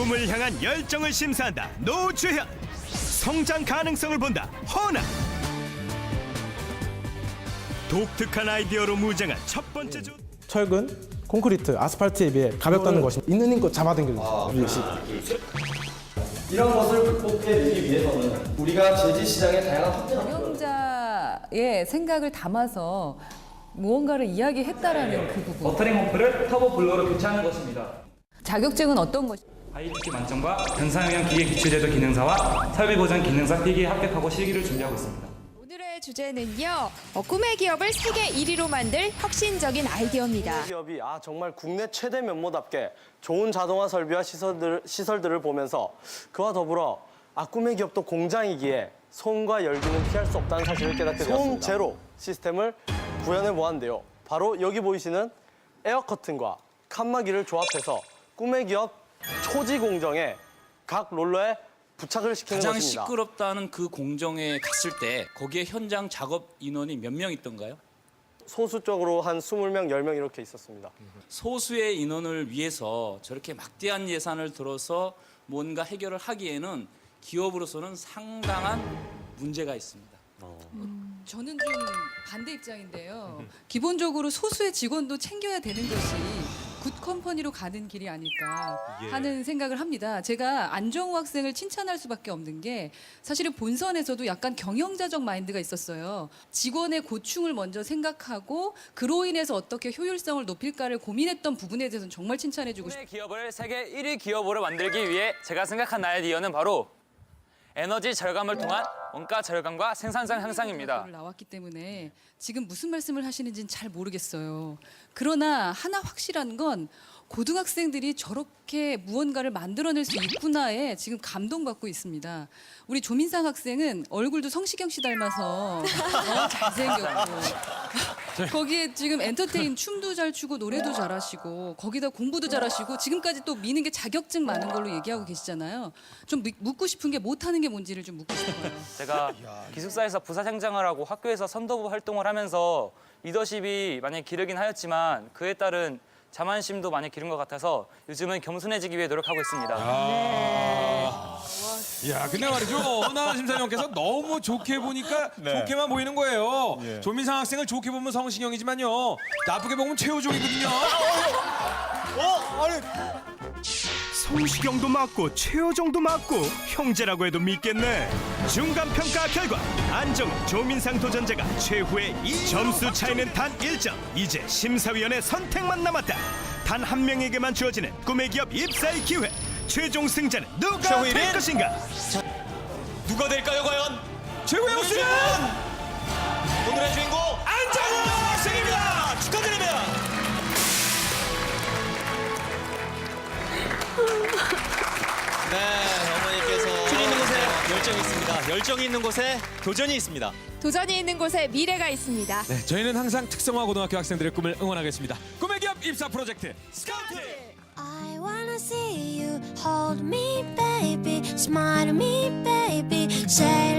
꿈을 향한 열정을 심사한다 노주현 성장 가능성을 본다 허나 독특한 아이디어로 무장한 첫 번째 조 철근, 콘크리트, 아스팔트에 비해 가볍다는 것이 있는 힘껏 잡아당겨주세요. 위시. 이런 것을 극복해내기 위해서는 우리가 제지 시장의 다양한 확대가 경영자의 생각을 담아서 무언가를 이야기했다라는 그 부분. 버터링 홈프를 터보 블로로 교체하는 것입니다. 자격증은 어떤 것이? ITT 만점과 변상형 기계 기출제도 기능사와 설비 보전 기능사 필기에 합격하고 실기를 준비하고 있습니다. 오늘의 주제는요. 어, 꿈의 기업을 세계 1위로 만들 혁신적인 아이디어입니다. 기업이 아 정말 국내 최대 면모답게 좋은 자동화 설비와 시설들, 시설들을 보면서 그와 더불어 아 꿈의 기업도 공장이기에 소음과 열기는 피할 수 없다는 사실을 깨닫게 되었습니다. 소음 제로 시스템을 구현해 보았는데요. 바로 여기 보이시는 에어 커튼과 칸막이를 조합해서 꿈의 기업 초지 공정에 각 롤러에 부착을 시키는 가장 것입니다. 시끄럽다는 그 공정에 갔을 때 거기에 현장 작업 인원이 몇 명 있던가요? 소수적으로 한 20명, 10명 이렇게 있었습니다. 소수의 인원을 위해서 저렇게 막대한 예산을 들어서 뭔가 해결을 하기에는 기업으로서는 상당한 문제가 있습니다. 저는 좀 반대 입장인데요. 기본적으로 소수의 직원도 챙겨야 되는 것이 굿 컴퍼니로 가는 길이 아닐까 하는 생각을 합니다. 제가 안정우 학생을 칭찬할 수밖에 없는 게 사실은 본선에서도 약간 경영자적 마인드가 있었어요. 직원의 고충을 먼저 생각하고 그로 인해서 어떻게 효율성을 높일까를 고민했던 부분에 대해서는 정말 칭찬해주고 싶어요. 기업을 세계 1위 기업으로 만들기 위해 제가 생각한 아이디어는 바로 에너지 절감을 통한 원가 절감과 생산성 향상입니다. 를 나왔기 때문에 지금 무슨 말씀을 하시는지는 잘 모르겠어요. 그러나 하나 확실한 건 고등학생들이 저렇게 무언가를 만들어낼 수 있구나에 지금 감동받고 있습니다. 우리 조민상 학생은 얼굴도 성시경 씨 닮아서 어, 잘생겼고 거기에 지금 엔터테인 춤도 잘 추고 노래도 잘하시고 거기다 공부도 잘하시고 지금까지 또 미는 게 자격증 많은 걸로 얘기하고 계시잖아요. 좀 묻- 묻고 싶은 게 못하는 게 뭔지를 좀 묻고 싶어요. 제가 기숙사에서 부사장장을 하고 학교에서 선도부 활동을 하면서 리더십이 많이 기르긴 하였지만 그에 따른 자만심도 많이 기른 것 같아서 요즘은 겸손해지기 위해 노력하고 있습니다. 야, 근데 말이죠. 허나 심사위원께서 너무 좋게 보니까 좋게만 보이는 거예요. 조민상 학생을 좋게 보면 성시경이지만요. 나쁘게 보면 최호종이거든요. 성시경도 맞고 최호정도 맞고 형제라고 해도 믿겠네. 중간 평가 결과 안정우 조민상 도전자가 최후의 이 점수 차이는 단 1점. 이제 심사위원의 선택만 남았다. 단 한 명에게만 주어지는 꿈의 기업 입사의 기회. 최종 승자는 누가 될 것인가? 누가 될까요 과연? 최고의 우승은 열정이 있는 곳에 도전이 있습니다. 도전이 있는 곳에 미래가 있습니다. 네, 저희는 항상 특성화 고등학교 학생들의 꿈을 응원하겠습니다. 꿈의 기업 입사 프로젝트 스카우트! I wanna see you hold me, baby. Smile me, baby. Say.